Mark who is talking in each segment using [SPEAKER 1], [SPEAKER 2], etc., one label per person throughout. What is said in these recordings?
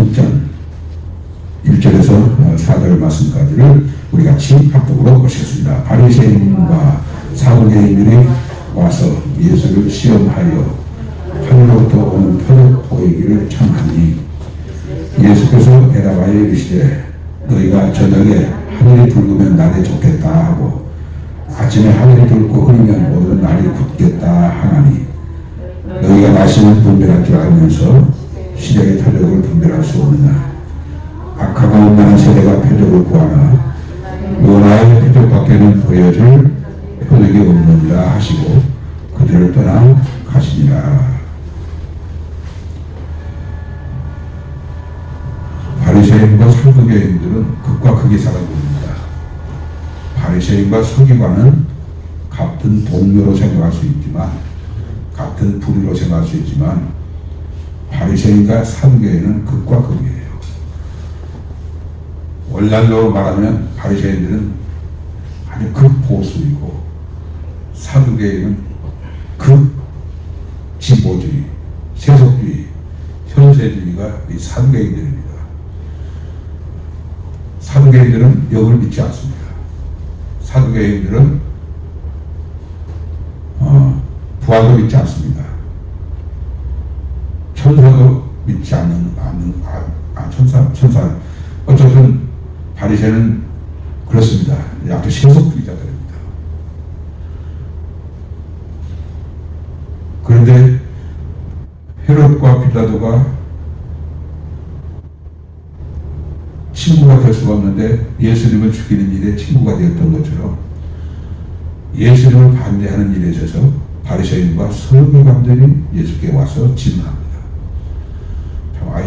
[SPEAKER 1] 16장 1절에서 4절 말씀까지를 우리 같이 합독으로 보시겠습니다. 바리새인과 사두개인들이 와서 예수를 시험하여 하늘로부터 오는 표적 보이기를 청하니 예수께서 대답하여 이르시되 너희가 저녁에 하늘이 붉으면 날이 좋겠다 하고 아침에 하늘이 붉고 흐리면 오늘은 날이 굳겠다 하나니 너희가 날씨는 분별할 줄 알면서 시력의 표적을 분별할 수 없느냐 악하고 음란한 세대가 표적을 구하나 요나의 표적밖에는 보여줄 표적이 없느니라 하시고 그들을 떠나 가시니라 바리새인과 사두개인들은 극과 극이 살아봅니다. 바리새인과 서기관은 같은 동료로 생각할 수 있지만 같은 부류로 생각할 수 있지만 바리새인과 사두개인은 극과 극이에요. 원란적으로 말하면 바리새인들은 아주 극보수이고 사두개인은 극진보주의, 세속주의, 현세주의가 이 사두개인들입니다. 사두개인들은 영을 믿지 않습니다. 사두개인들은 어, 부활도 믿지 않습니다. 천사도 믿지 않는, 않는 아, 아, 천사, 천사. 어쨌든 바리새는 그렇습니다. 아주 세속주의자들입니다. 그런데 헤롯과 빌라도가 친구가 될 수가 없는데 예수님을 죽이는 일에 친구가 되었던 것처럼 예수님을 반대하는 일에 있어서 바리새인과 서기관들이 예수께 와서 질문합니다.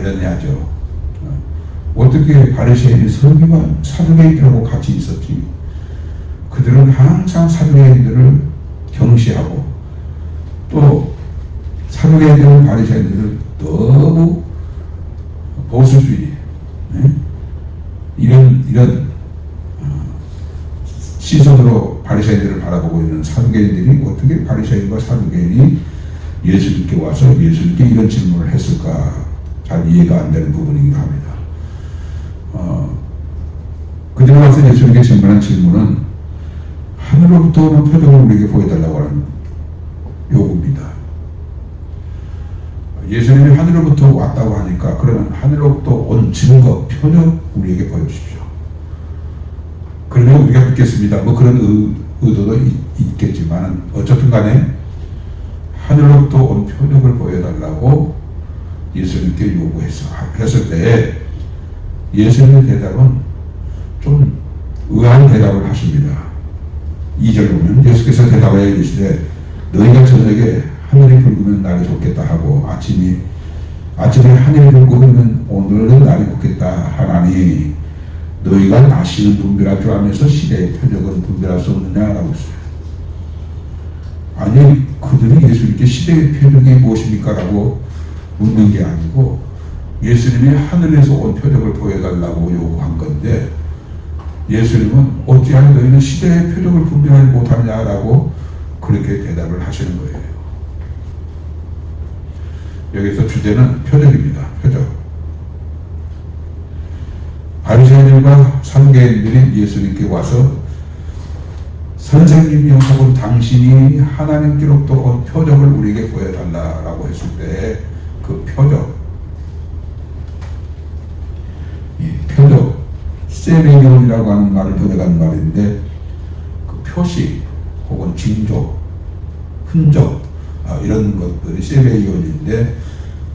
[SPEAKER 1] 참 아이러니하죠. 어, 어떻게 바리새인이 서기관 사두개인들하고 같이 있었지? 그들은 항상 사두개인들을 경시하고 또 사두개인들은 바리새인들을 너무 보수주의 네? 이런 이런 어, 시선으로 바리새인들을 바라보고 있는 사두개인들이 어떻게 바리새인과 사두개인이 예수님께 와서 예수님께 이런 질문을 했을까 잘 이해가 안 되는 부분이기도 합니다. 어, 그들이 와서 예수님께 질문한 질문은 하늘로부터 오는 표적을 우리에게 보여달라고 하는 요구입니다. 예수님이 하늘로부터 왔다고 하니까 그러면 하늘로부터 온 증거, 표적 우리에게 보여주십시오. 그러면 우리가 믿겠습니다. 뭐 그런 의, 의도도 있, 겠지만 어쨌든 간에 하늘로부터 온 표적을 보여달라고 예수님께 요구했어, 했을 때 예수님의 대답은 좀 의아한 대답을 하십니다. 2절 보면 예수께서 대답하여 이르시되 너희가 저녁에 하늘이 붉으면 날이 좋겠다 하고 아침이 아침에 하늘이 흐르면 오늘은 날이 좋겠다 하나니 너희가 날씨는 분별할 줄 알면서 시대의 표적은 분별할 수 없느냐라고 했어요. 아니 그들이 예수님께 시대의 표적이 무엇입니까? 라고 묻는 게 아니고 예수님이 하늘에서 온 표적을 보여달라고 요구한 건데 예수님은 어찌하여 너희는 시대의 표적을 분별하지 못하느냐라고 그렇게 대답을 하시는 거예요. 여기서 주제는 표적입니다. 표적. 바리새인들과 상계인들이 예수님께 와서 선생님이요 혹은 당신이 하나님께로부터 온 표적을 우리에게 보여달라라고 했을 때 그 표적 이 표적 세리온이라고 하는 말을 번역한 말인데 그 표시 혹은 징조 흔적 아, 이런 것들이 세베이온인데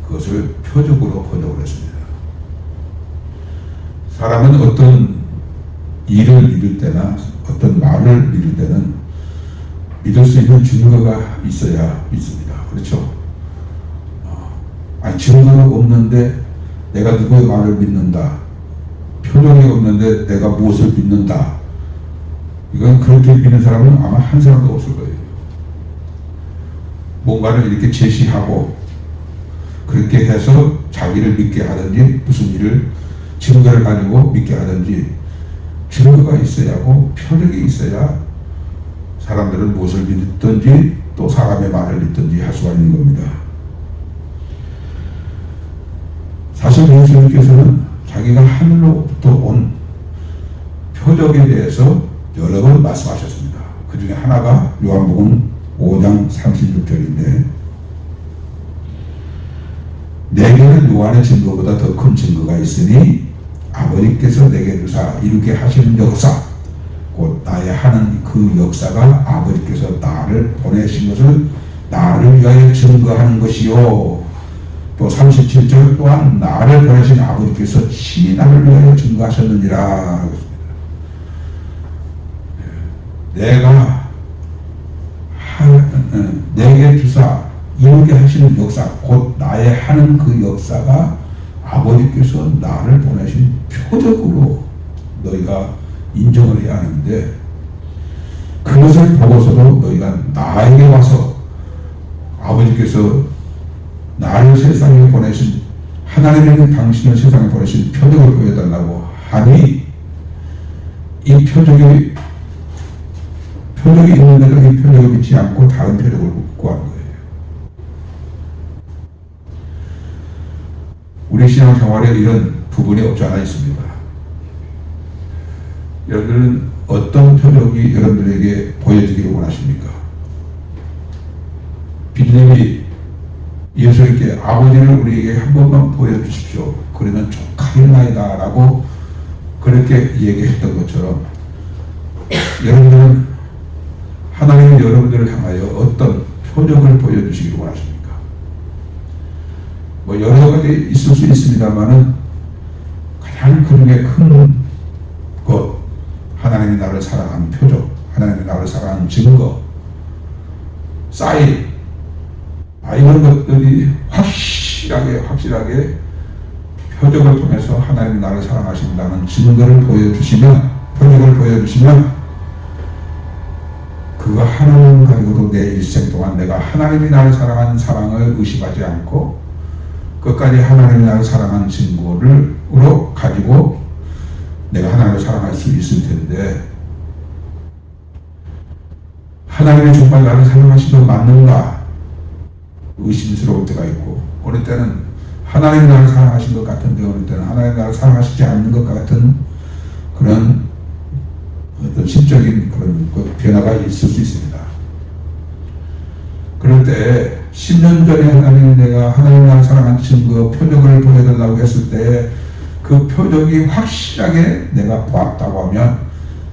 [SPEAKER 1] 그것을 표적으로 번역을 했습니다. 사람은 어떤 일을 믿을 때나 어떤 말을 믿을 때는 믿을 수 있는 증거가 있어야 믿습니다. 그렇죠? 어, 아니, 증거가 없는데 내가 누구의 말을 믿는다. 표정이 없는데 내가 무엇을 믿는다. 이건 그렇게 믿는 사람은 아마 한 사람도 없을 거예요. 뭔가를 이렇게 제시하고 그렇게 해서 자기를 믿게 하든지 무슨 일을 증거를 가지고 믿게 하든지 증거가 있어야 하고 표적이 있어야 사람들은 무엇을 믿든지 또 사람의 말을 믿든지 할 수가 있는 겁니다. 사실 예수님께서는 자기가 하늘로부터 온 표적에 대해서 여러 번 말씀하셨습니다. 그 중에 하나가 요한복음 5장 36절인데 내게는 요한의 증거보다 더 큰 증거가 있으니 아버지께서 내게 주사 이렇게 하시는 역사 곧 나의 하는 그 역사가 아버지께서 나를 보내신 것을 나를 위하여 증거하는 것이요 또 37절 또한 나를 보내신 아버지께서 친히 나를 위하여 증거하셨느니라 내가 하, 어, 내게 주사 이루게 하시는 역사 곧 나의 하는 그 역사가 아버지께서 나를 보내신 표적으로 너희가 인정을 해야 하는데 그것을 보고서도 너희가 나에게 와서 아버지께서 나를 세상에 보내신 하나님이 당신을 세상에 보내신 표적을 보여달라고 하니 이 표적이 표적이 있는데도 이 표적을 믿지 않고 다른 표적을 구하는 거예요. 우리 신앙생활에 이런 부분이 없지 않아 있습니다. 여러분들은 어떤 표적이 여러분들에게 보여지기를 원하십니까? 빌립이 예수님께 아버지를 우리에게 한 번만 보여주십시오. 그러면 족하겠나이다 라고 그렇게 얘기했던 것처럼 여러분들은 하나님은 여러분들을 향하여 어떤 표적을 보여주시기를 원하십니까? 뭐 여러 가지 있을 수 있습니다만은 가장 그 중에 큰 것, 하나님이 나를 사랑하는 표적, 하나님이 나를 사랑하는 증거, 사인, 아, 이런 것들이 확실하게, 확실하게 표적을 통해서 하나님이 나를 사랑하신다는 증거를 보여주시면, 표적을 보여주시면, 그거 하나님 가지고도 내 일생 동안 내가 하나님이 나를 사랑하는 사랑을 의심하지 않고, 끝까지 하나님이 나를 사랑하는 증거를 으로 가지고 내가 하나님을 사랑할 수 있을 텐데 하나님이 정말 나를 사랑하시도 맞는가 의심스러울 때가 있고 어느 때는 하나님이 나를 사랑하신 것 같은데 어느 때는 하나님이 나를 사랑하시지 않는 것 같은 그런 어떤 심적인 그런 그 변화가 있을 수 있습니다. 그럴 때 10년 전에 하나님이 내가 하나님 나를 사랑하는 증거 표적을 보여달라고 했을 때 그 표적이 확실하게 내가 보았다고 하면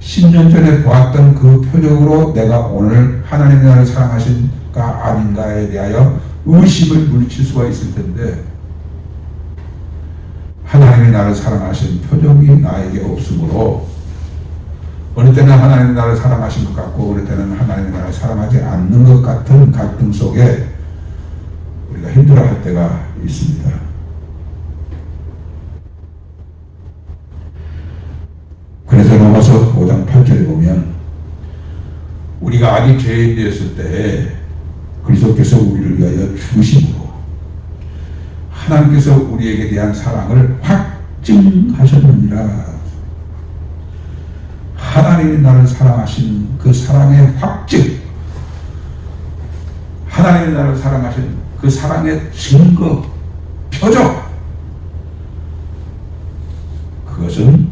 [SPEAKER 1] 10년 전에 보았던 그 표적으로 내가 오늘 하나님 나를 사랑하신가 아닌가에 대하여 의심을 물칠 수가 있을 텐데 하나님이 나를 사랑하신 표적이 나에게 없으므로 어느 때는 하나님 나를 사랑하신 것 같고 어느 때는 하나님 나를 사랑하지 않는 것 같은 갈등 속에 우리가 힘들어할 때가 있습니다. 그래서 로마서 5장 8절에 보면 우리가 아직 죄인 되었을 때 그리스도께서 우리를 위하여 죽으심으로 하나님께서 우리에게 대한 사랑을 확증하셨느니라. 하나님이 나를 사랑하신 그 사랑의 확증, 하나님이 나를 사랑하신 그 사랑의 증거, 표적, 그것은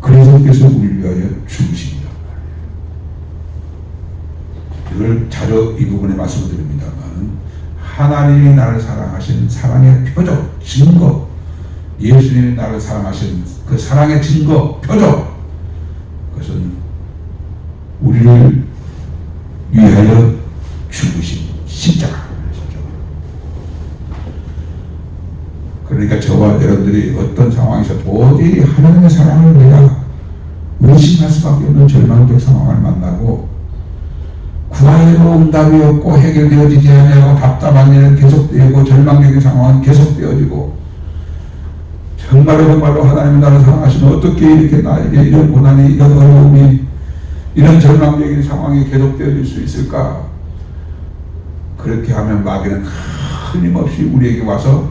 [SPEAKER 1] 그리스도께서 우리를 위하여 죽으십니다. 이걸 자주 이 부분에 말씀드립니다만 하나님이 나를 사랑하신 사랑의 표적, 증거, 예수님이 나를 사랑하신 그 사랑의 증거, 표적, 그것은 우리를 위하여 죽으신 십자가. 그러니까 저와 여러분들이 어떤 상황에서 도저히 하나님의 사랑을 내가 의심할 수밖에 없는 절망적 상황을 만나고 구하여도 응답이 없고 해결되어지지 않냐고 답답한 일은 계속되고 절망적인 상황은 계속되어지고 정말로 정말로 하나님 나를 사랑하시면 어떻게 이렇게 나에게 이런 고난이 이런 어려움이 이런 절망적인 상황이 계속되어질 수 있을까? 그렇게 하면 마귀는 끊임없이 우리에게 와서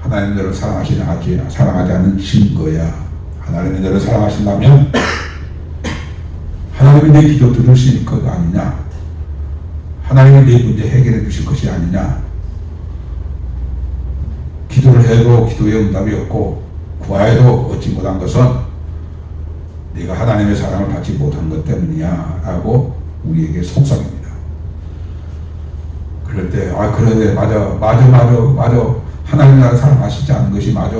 [SPEAKER 1] 하나님 너를 사랑하시지 않지 사랑하지 않는 증거야. 하나님이 너를 사랑하신다면 하나님이 내 기도 들으실 것 아니냐? 하나님이 내 문제 해결해 주실 것이 아니냐? 그래도 기도의 응답이 없고 구하여도 얻지 못한 것은 네가 하나님의 사랑을 받지 못한 것 때문이야 라고 우리에게 속삭입니다. 그럴 때, 아, 그래, 맞아, 맞아, 맞아, 맞아. 하나님 나를 사랑하시지 않은 것이 맞아.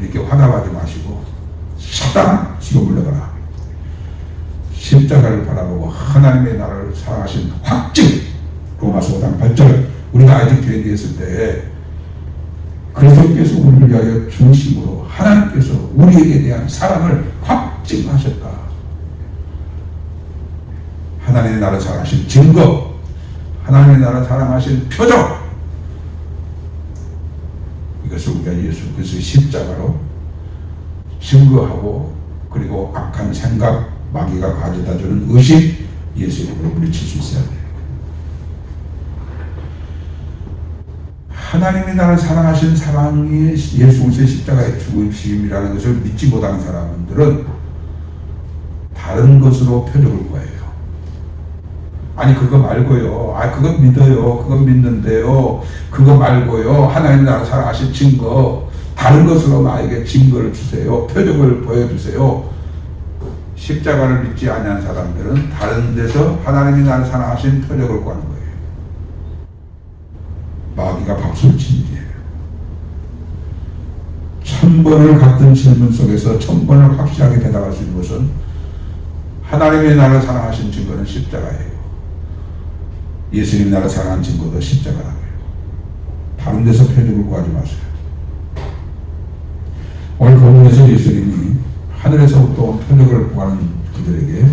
[SPEAKER 1] 이렇게 화나가지 마시고, 사단 지금 물러가라. 십자가를 바라보고 하나님의 나를 사랑하신 확증, 로마서 5장 8절, 우리가 아직 죄인되었을 때, 그리스도께서 우리를 위하여 중심으로 하나님께서 우리에게 대한 사랑을 확증하셨다. 하나님의 나를 사랑하신 증거, 하나님의 나를 사랑하신 표적, 이것을 우리가 예수 그리스도의 십자가로 증거하고 그리고 악한 생각, 마귀가 가져다주는 의식, 예수 이름으로 물리칠 수 있어야 돼요. 하나님이 나를 사랑하신 사랑이 예수 그리스도의 십자가의 죽으심이라는 것을 믿지 못하는 사람들은 다른 것으로 표적을 구해요. 아니 그거 말고요. 아 그건 믿어요. 그건 믿는데요. 그거 말고요. 하나님 나를 사랑하신 증거 다른 것으로 나에게 증거를 주세요. 표적을 보여주세요. 십자가를 믿지 아니한 사람들은 다른 데서 하나님이 나를 사랑하신 표적을 구하는 거예요. 마귀가 박수를 치는 게천 번을 같은 질문 속에서 천 번을 확실하게 대답할 수 있는 것은 하나님의 나를 사랑하신 증거는 십자가예요. 예수님 나를 사랑한 증거도 십자가라고요. 다른 데서 표적을 구하지 마세요. 오늘 본문에서 예수님이 하늘에서부터 온 표적을 구하는 그들에게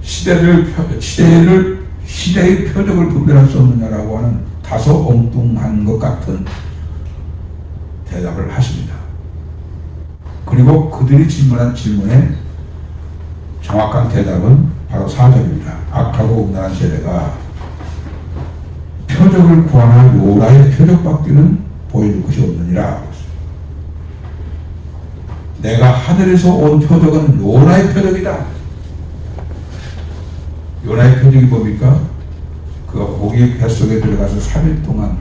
[SPEAKER 1] 시대를 표- 시대를 시대의 표적을 분별할 수 없느냐라고 하는 다소 엉뚱한 것 같은 대답을 하십니다. 그리고 그들이 질문한 질문에 정확한 대답은 바로 4절입니다. 악하고 음란한 세대가 표적을 구하나 요라의 표적밖에는 보여줄 것이 없느니라. 내가 하늘에서 온 표적은 요나의 표적이다. 요나의 표적이 뭡니까? 그가 고기 뱃속에 들어가서 3일 동안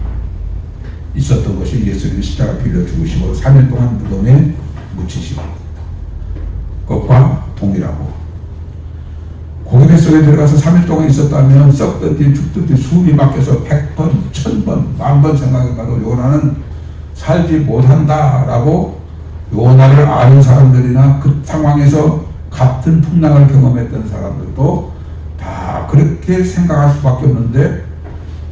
[SPEAKER 1] 있었던 것이 예수님이 십자가 빌려 죽으시고 3일 동안 무덤에 묻히시고 것과 동일하고 고기 뱃속에 들어가서 3일 동안 있었다면 썩든지 죽든지 숨이 막혀서 100번, 1000번, 만번 생각해봐도 요나는 살지 못한다라고 요나를 아는 사람들이나 그 상황에서 같은 풍랑을 경험했던 사람들도 다 그렇게 생각할 수밖에 없는데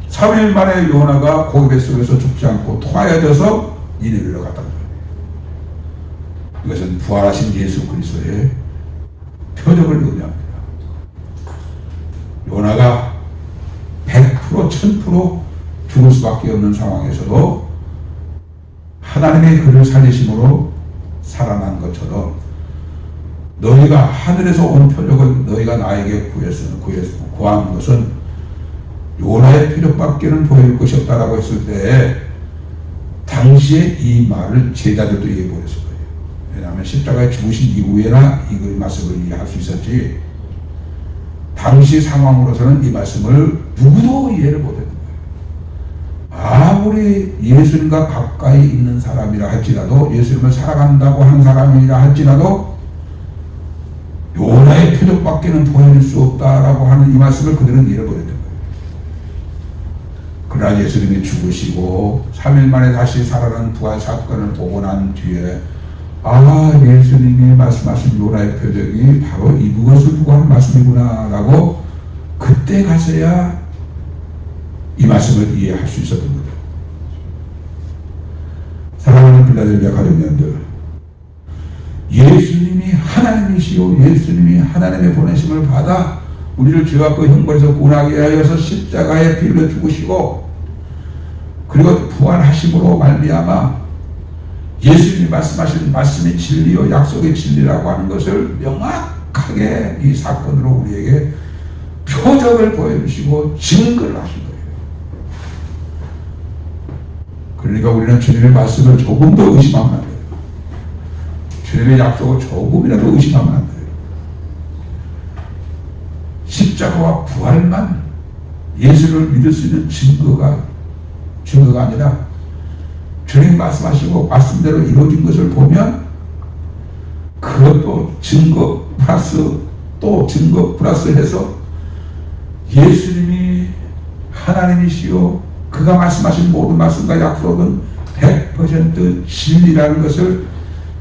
[SPEAKER 1] 3일 만에 요나가 고기 뱃속에서 죽지 않고 토하여져서 갔다는 거예요. 이것은 부활하신 예수 그리스도의 표적을 의미합니다. 요나가 100% 1000% 죽을 수밖에 없는 상황에서도 하나님의 그를 살리심으로 살아난 것처럼 너희가 하늘에서 온 표적을 너희가 나에게 구했어, 구했어, 구한 것은 요나의 표적밖에는 보일 것이 없다라고 했을 때 당시에 이 말을 제자들도 이해해 버렸을 거예요. 왜냐하면 십자가에 죽으신 이후에나 이 말씀을 이해할 수 있었지 당시 상황으로서는 이 말씀을 누구도 이해를 못했던 거예요. 아 무리 예수님과 가까이 있는 사람이라 할지라도 예수님을 사랑한다고 하는 사람이라 할지라도 요나의 표적밖에는 보여줄 수 없다라고 하는 이 말씀을 그들은 못했던 거예요. 그러나 예수님이 죽으시고 3일 만에 다시 살아난 부활 사건을 보고 난 뒤에 아 예수님이 말씀하신 요나의 표적이 바로 이것을 두고 하는 말씀이구나라고 그때 가서야 이 말씀을 이해할 수 있었던 거죠. 사랑하는 빌라델비아 가족년들 예수님이 하나님이시요 예수님이 하나님의 보내심을 받아 우리를 죄와 그 형벌에서 구원하게 하여서 십자가에 빌려 죽으시고 그리고 부활하심으로 말미암아 예수님이 말씀하신 말씀이 진리요 약속의 진리라고 하는 것을 명확하게 이 사건으로 우리에게 표적을 보여주시고 증거를 하신 거예요. 그러니까 우리는 주님의 말씀을 조금 더 의심하면 안 돼요. 주님의 약속을 조금이라도 의심하면 안 돼요. 십자가와 부활만 예수를 믿을 수 있는 증거가 증거가 아니라 주님 말씀하시고 말씀대로 이루어진 것을 보면 그것도 증거 플러스 또 증거 플러스 해서 예수님이 하나님이시요 그가 말씀하신 모든 말씀과 약속은 100% 진리라는 것을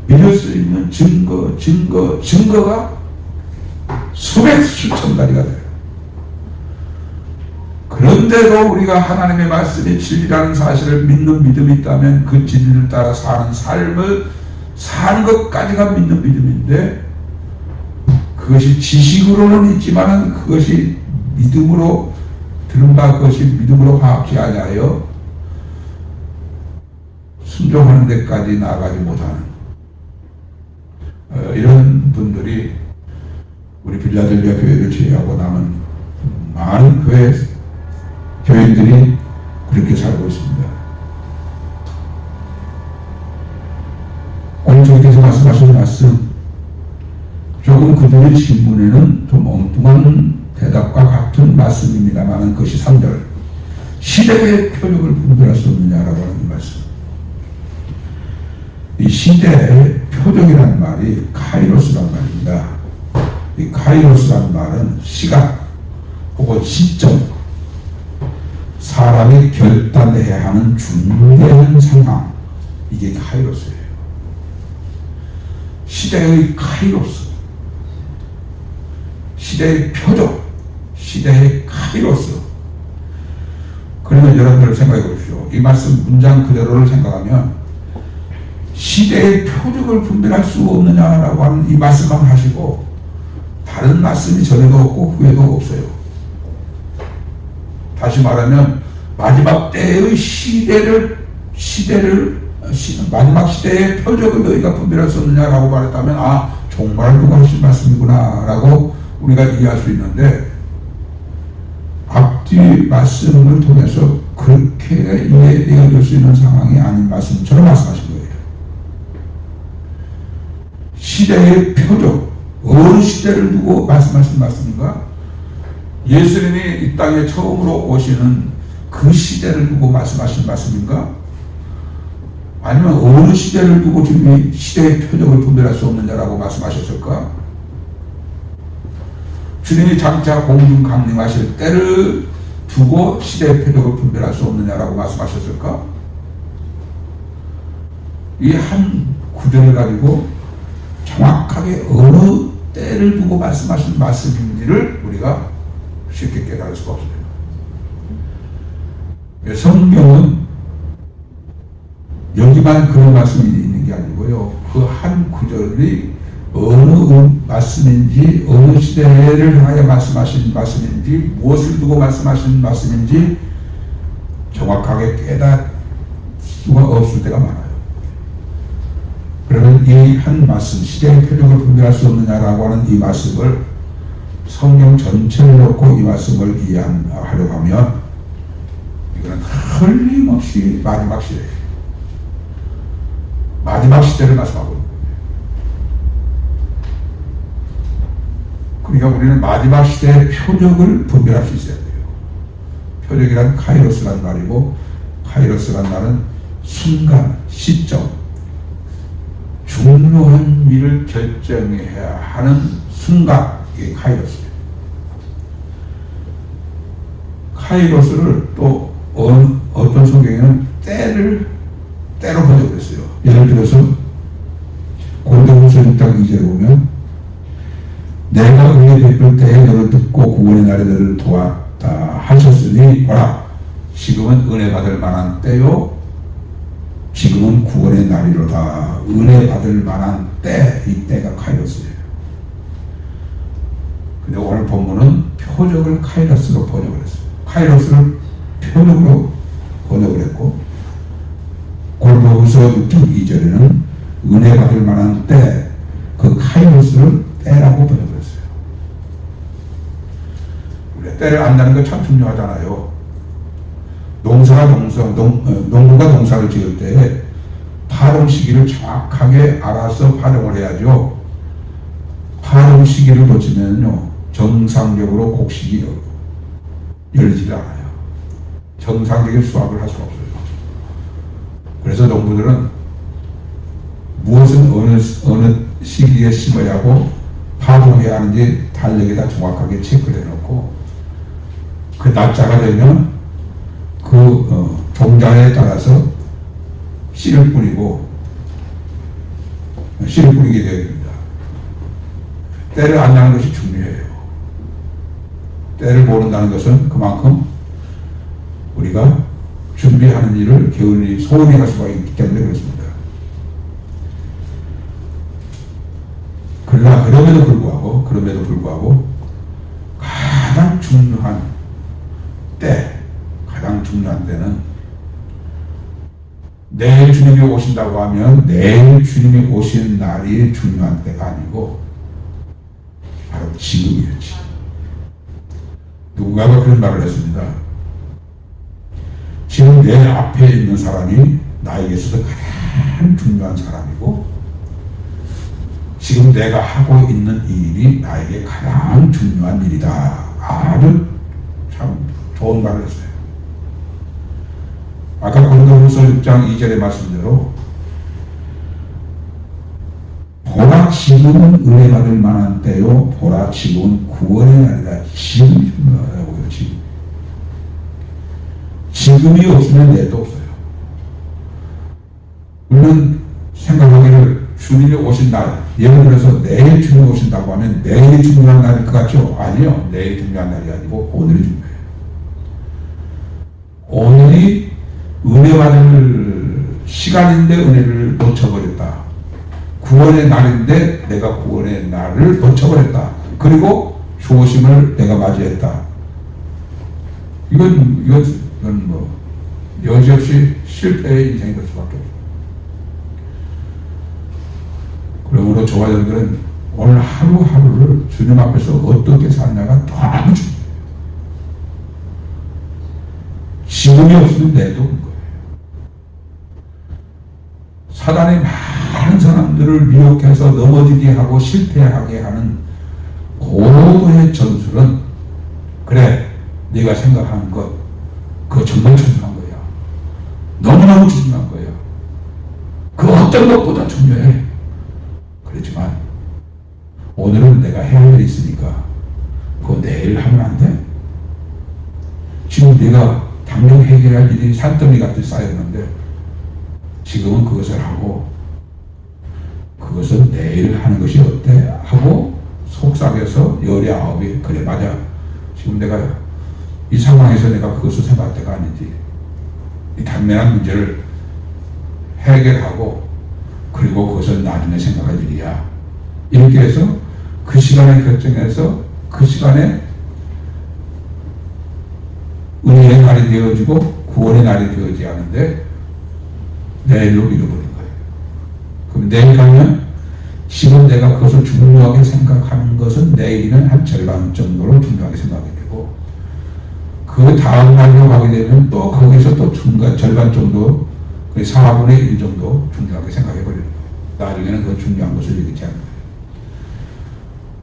[SPEAKER 1] 믿을 수 있는 증거, 증거, 증거가 수백 수천 가지가 돼요. 그런데도 우리가 하나님의 말씀이 진리라는 사실을 믿는 믿음이 있다면 그 진리를 따라 사는 삶을 사는 것까지가 믿는 믿음인데 그것이 지식으로는 있지만은 그것이 믿음으로 들은 바 그것이 믿음으로 파악지 아니하여 순종하는 데까지 나아가지 못하는 어, 이런 분들이 우리 빌라델비아 교회를 제외하고 남은 많은 교회 교인들이 그렇게 살고 있습니다. 오늘 주님께서 말씀하신 말씀 조금 그들의 질문에는 좀 엉뚱한 대답과 같은 말씀입니다만 그것이 3절. 시대의 표적을 분별할 수 없느냐라고 하는 이 말씀. 이 시대의 표적이라는 말이 카이로스란 말입니다. 이 카이로스란 말은 시간 혹은 시점. 사람이 결단해야 하는 중대한 상황. 이게 카이로스예요. 시대의 카이로스. 시대의 표적 시대의 카이로스 그러면 여러분들 생각해 보십시오. 이 말씀 문장 그대로를 생각하면 시대의 표적을 분별할 수 없느냐라고 하는 이 말씀만 하시고 다른 말씀이 전에도 없고 후에도 없어요. 다시 말하면 마지막 때의 시대를 시대를 시, 마지막 시대의 표적을 너희가 분별할 수 없느냐라고 말했다면 아 정말 누가 하신 말씀이구나라고 우리가 이해할 수 있는데 앞 뒤 말씀을 통해서 그렇게 이해되어질 수 있는 상황이 아닌 말씀처럼 말씀하신 거예요. 시대의 표적, 어느 시대를 두고 말씀하신 말씀인가? 예수님이 이 땅에 처음으로 오시는 그 시대를 두고 말씀하신 말씀인가? 아니면 어느 시대를 두고 지금 이 시대의 표적을 분별할 수 없느냐라고 말씀하셨을까? 주님이 장차 공중 강림하실 때를 두고 시대의 표적을 분별할 수 없느냐라고 말씀하셨을까? 이 한 구절을 가지고 정확하게 어느 때를 두고 말씀하신 말씀인지를 우리가 쉽게 깨달을 수가 없어요. 성경은 여기만 그런 말씀이 있는 게 아니고요. 그 한 구절이 어느 말씀인지 어느 시대를 향하여 말씀하신 말씀인지 무엇을 두고 말씀하신 말씀인지 정확하게 깨닫 수가 없을 때가 많아요. 그러면 이 한 말씀 시대의 표적을 분별할 수 없느냐라고 하는 이 말씀을 성경 전체를 놓고 이 말씀을 이해하려고 하면 이거는 틀림없이 마지막 시대예요. 마지막 시대를 말씀하고 있는 거예요. 그러니까 우리는 마지막 시대의 표적을 분별할 수 있어야 돼요. 표적이란 카이로스란 말이고 카이로스란 말은 순간, 시점, 중요한 일을 결정해야 하는 순간, 이게 카이로스예요. 카이로스를 또 어느, 어떤 성경에는 때를 때로 번역했어요. 예를 들어서 고린도후서 6장 2절에 보면 내가 은혜 베풀 때에 너를 듣고 구원의 날에 너를 도왔다 하셨으니 보라 지금은 은혜 받을 만한 때요 지금은 구원의 날이로다 은혜 받을 만한 때 이 때가 카이로스예요. 근데 오늘 본문은 표적을 카이로스로 번역을 했어요. 카이로스를 표적으로 번역을 했고 골로후서 6장 2절에는 은혜 받을 만한 때, 그 카이로스를 때라고 번역을 했어요. 때를 안다는 거참 중요하잖아요. 농사가 농사, 농, 어, 농부가 농사를 지을 때 파종 시기를 정확하게 알아서 파종을 해야죠. 파종 시기를 놓치면요, 정상적으로 곡식이 열지를 않아요. 정상적인 수확을 할 수가 없어요. 그래서 그래서 농부들은 무엇은 어느, 어느 시기에 심어야 하고 파종해야 하는지 달력에다 정확하게 체크를 해놓고 그 날짜가 되면 그 어, 종자에 따라서 씨를 뿌리고 씨를 뿌리게 되어 됩니다. 때를 안 나는 것이 중요해요. 때를 모른다는 것은 그만큼 우리가 준비하는 일을 게을리 소홀히 할 수가 있기 때문에 그렇습니다. 그러나 그럼에도 불구하고 그럼에도 불구하고 가장 중요한 때 가장 중요한 때는 내일 주님이 오신다고 하면 내일 주님이 오신 날이 중요한 때가 아니고 바로 지금이었지. 누군가가 그런 말을 했습니다. 지금 내 앞에 있는 사람이 나에게 있어서 가장 중요한 사람이고 지금 내가 하고 있는 이 일이 나에게 가장 중요한 일이다. 아주 참 좋은 말을 했어요. 아까 고린도후서 6장 2절의 말씀대로 보라 지금은 은혜 받을 만한 때요 보라 지금은 구원의 날이다. 지금이 중요하다고요. 지금. 지금이 없으면 내도 없어요. 물론 생각하기를 주님이 오신 날, 예를 들어서 내일 주님이 오신다고 하면 내일이 중요한 날일 것 같죠? 아니요. 내일 중요한 날이 아니고 오늘이 중요해요. 오늘이 은혜 받을 시간인데 은혜를 놓쳐버렸다. 구원의 날인데 내가 구원의 날을 놓쳐버렸다. 그리고 조심을 내가 맞이했다. 이건, 이건, 뭐, 여지없이 실패의 인생이 될 수밖에 없어요. 그러므로 저와 여러분들은 오늘 하루하루를 주님 앞에서 어떻게 사냐가 너무 중요해요. 지금이 없으면 내도 없는 거예요. 사단이 많은 사람들을 미혹해서 넘어지게 하고 실패하게 하는 고도의 전술은 그래 네가 생각하는 것 그거 정말 중요한 거야. 너무너무 중요한 거야. 그 어떤 것보다 중요해. 그렇지만 오늘은 내가 해야 할 일이 있으니까 그거 내일 하면 안 돼? 지금 내가 당장 해결할 일이 산더미 같이 쌓였는데 지금은 그것을 하고 그것은 내일 하는 것이 어때? 하고 속삭여서 열의 아홉이 그래 맞아 지금 내가 이 상황에서 내가 그것을 생각할 때가 아니지 이 단면한 문제를 해결하고 그리고 그것은 나중에 생각할 일이야 이렇게 해서 그 시간에 결정해서 그 시간에 은혜의 날이 되어지고 구원의 날이 되어지 않은데 내일로 잃어버린 거예요. 그럼 내일 가면 지금 내가 그것을 중요하게 생각하는 것은 내일이면 한 절반 정도로 중요하게 생각하게 되고 그 다음 날로 가게 되면 또 거기서 또 중간 절반 정도 그 4분의 1 정도 중요하게 생각해 버리는 거예요. 나중에는 그 중요한 것을 얘기지 않는 거예요.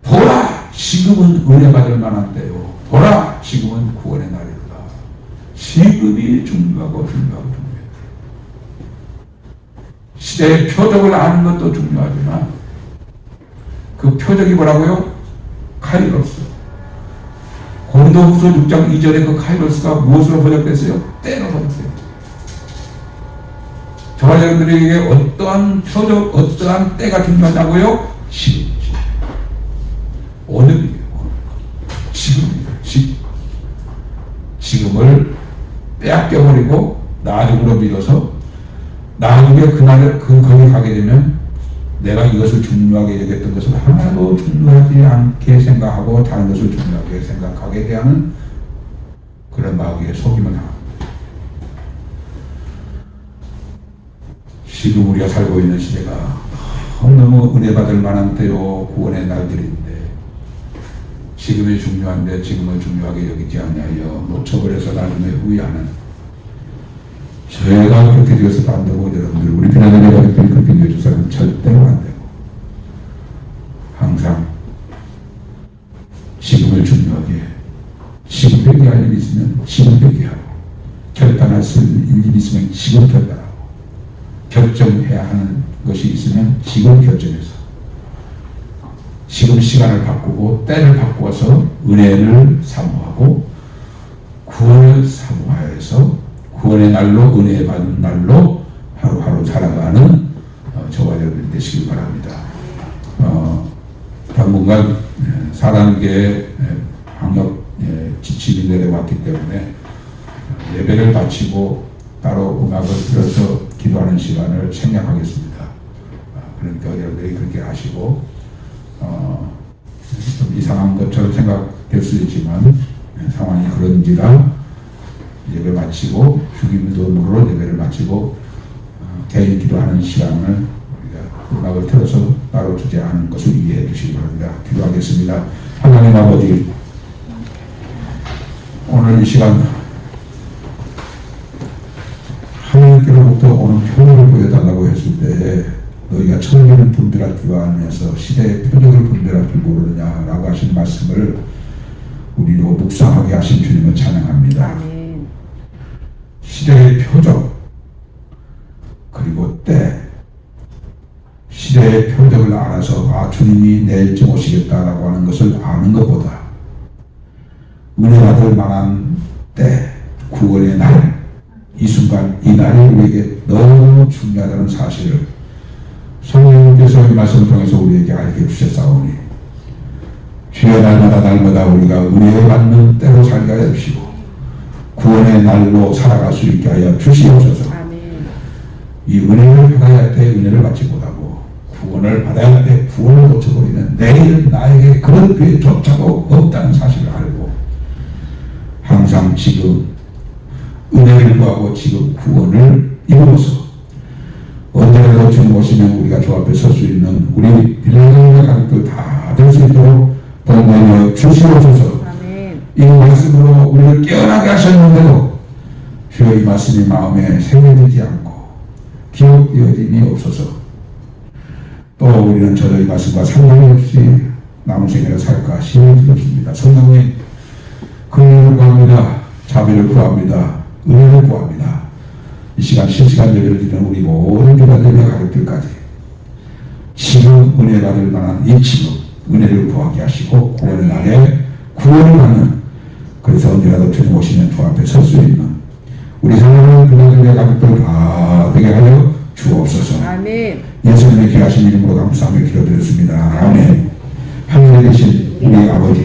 [SPEAKER 1] 보라 지금은 은혜 받을 만한 때요. 보라 지금은 구원의 날이다. 지금이 중요하고 중요하고 중요해요. 시대의 표적을 아는 것도 중요하지만 그 표적이 뭐라고요? 카이로스. 고린도후서 6장 2절에 그 카이로스가 무엇으로 번역됐어요? 때로 번역됐어요. 저와 여러분들에게 어떠한 표적, 어떠한 때가 중요하냐고요? 지금. 오늘이에요. 지금이에요. 지금. 지금을 빼앗겨버리고 나중으로 밀어서 나중에 그날에 그 거기 가게 되면 내가 이것을 중요하게 여겼던 것을 하나도 중요하지 않게 생각하고 다른 것을 중요하게 생각하게 되는 그런 마귀의 속임을 당합니다. 지금 우리가 살고 있는 시대가 너무 은혜 받을 만한 때요 구원의 날들인데 지금이 중요한데 지금을 중요하게 여기지 아니하여 놓쳐버려서 나중에 후회하는. 제가 그렇게 되어서도 안 되고 여러분들 우리 비나들의 가족들이 그렇게 되어줘서는 절대로 안 되고. 항상 지금을 중요하게 지금 회개할 일이 있으면 지금 회개하고 결단할 수 있는 일이 있으면 지금 결단하고 결정해야 하는 것이 있으면 지금 결정해서 지금 시간을 바꾸고 때를 바꾸어서 은혜를 사모하고 구원을 사모하여서 구원의 날로 은혜 받는 날로 하루하루 살아가는 어, 저와 여러분 되시길 바랍니다. 어, 당분간 4단계 방역 예, 지침이 내려왔기 때문에 예배를 마치고 따로 음악을 들어서 기도하는 시간을 생략하겠습니다. 아, 그러니까 여러분들이 그렇게 하시고 어, 좀 이상한 것처럼 생각될 수 있지만 예, 상황이 그런지라 예배 마치고 죽임도으로 예배를 마치고 어, 개인 기도하는 시간을 우리가 음악을 틀어서 따로 주지 않은 것을 이해해 주시기 바랍니다. 기도하겠습니다. 하나님 아버지 오늘 이 시간 하나님께로부터 오는 표적을 보여달라고 했을 때 너희가 천리는 분별할 줄 알면서 시대의 표적을 분별할 줄 모르느냐라고 하신 말씀을 우리로 묵상하게 하신 주님을 찬양합니다. 시대의 표적 그리고 때 시대의 표적을 알아서 아 주님이 내일쯤 오시겠다라고 하는 것을 아는 것보다 은혜 받을 만한 때 구원의 날 이 순간 이 날이 우리에게 너무 중요하다는 사실을 성령님께서 이 말씀을 통해서 우리에게 알게 해주셨사오니 주여 날마다 날마다 우리가 은혜 받는 때로 살게 하여 주시고 구원의 날로 살아갈 수 있게 하여 주시옵소서. 이 은혜를 받아야 할 때 은혜를 받지 못하고 구원을 받아야 할 때 구원을 놓쳐버리는 내일은 나에게 그런 기회조차도 없다는 사실을 알고 항상 지금 은혜를 구하고 지금 구원을 이루어서 주시옵소서. 이 말씀으로 우리를 깨어나게 하셨는데도 주여 이 말씀이 마음에 새겨지지 않고 기억되어짐이 없어서 또 우리는 이 말씀과 상관이 없이 남은 생애를 살까 시험이 들었습니다. 성령님 긍휼을 구합니다. 자비를 구합니다. 은혜를 구합니다. 이 시간 실시간 예배를 드리는 우리 모든 교단들의 가족들까지 지금 은혜 받을 만한 이 지금 은혜를 구하게 하시고 구원의 날에 구원을 받는 그래서 언제라도 주님 오시면 주 앞에 설 수 있는 우리 사랑하는 교단들의 가족들 다 되게 하여 주옵소서
[SPEAKER 2] 아멘.
[SPEAKER 1] 예수님의 귀하신 이름으로 감사하며 기도드렸습니다. 아멘 하늘에 계신 우리 아버지